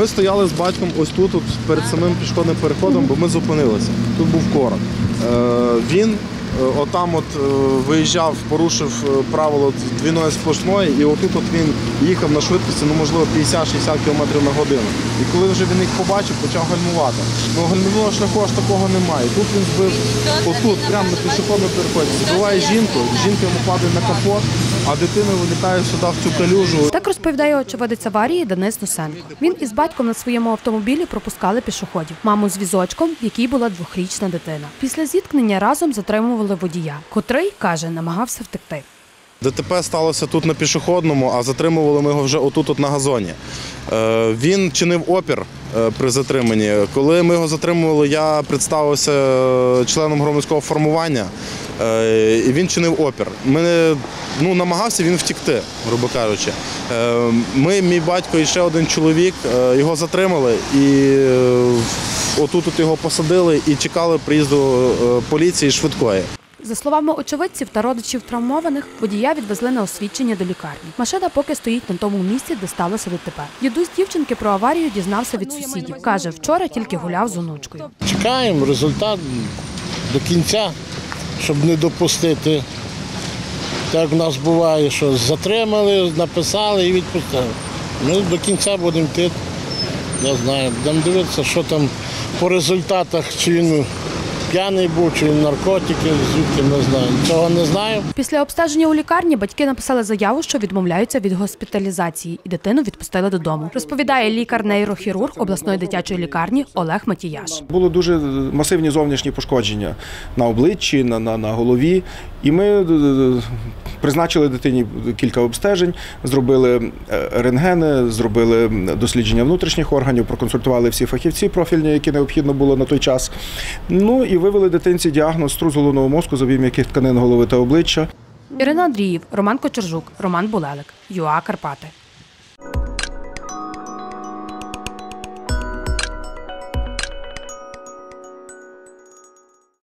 Ми стояли з батьком ось тут, от, перед самим пішохідним переходом, бо ми зупинилися. Тут був корок. Е, він е, отам от е, виїжджав, порушив правило двійної сплошної, і отут от він їхав на швидкості, ну можливо, 50-60 км на годину. І коли вже він їх побачив, почав гальмувати. Ну гальмівного шляху аж такого немає. Тут він збив отут, прямо на пішохідному переході. Збиває жінку, жінка йому падає на капот, а дитина вилітає сюди в цю калюжу. Так розповідає очевидець аварії Денис Носенко. Він із батьком на своєму автомобілі пропускали пішоходів. Маму з візочком, в якій була двохрічна дитина. Після зіткнення разом затримували водія, котрий каже, намагався втекти. ДТП сталося тут на пішохідному, а затримували ми його вже отут от на газоні. Е, Він чинив опір е, при затриманні. Коли ми його затримували, я представився е, членом громадського формування, і він чинив опір. Ми, ну, намагався він втікти, грубо кажучи. Ми, мій батько і ще один чоловік, його затримали і отут от його посадили і чекали приїзду поліції швидкої. За словами очевидців та родичів травмованих, водія відвезли на освідчення до лікарні. Машина поки стоїть на тому місці, де сталося ДТП. Дідусь дівчинки про аварію дізнався від сусідів. каже, вчора тільки гуляв з онучкою. Чекаємо результат до кінця, щоб не допустити. Так в нас буває, що затримали, написали і відпустили. Ми до кінця будемо йти. Я знаю, будемо дивитися, що там по результатах, чи він п'яний був, чи він наркотики, звідки не знаю. Цього не знаю. Після обстеження у лікарні батьки написали заяву, що відмовляються від госпіталізації, і дитину відпустили додому. Розповідає лікар-нейрохірург обласної дитячої лікарні Олег Матіяш. Було дуже масивні зовнішні пошкодження на обличчі, на, на, на голові. І ми е, призначили дитині кілька обстежень, зробили е, рентгени, зробили дослідження внутрішніх органів, проконсультували всі фахівці профільні, які необхідно було на той час. Ну і вивели дитинці діагноз струс головного мозку, забій м'яких тканин голови та обличчя. Ірина Андріїв, Роман Кочержук, Роман Булелик, ЮА Карпати.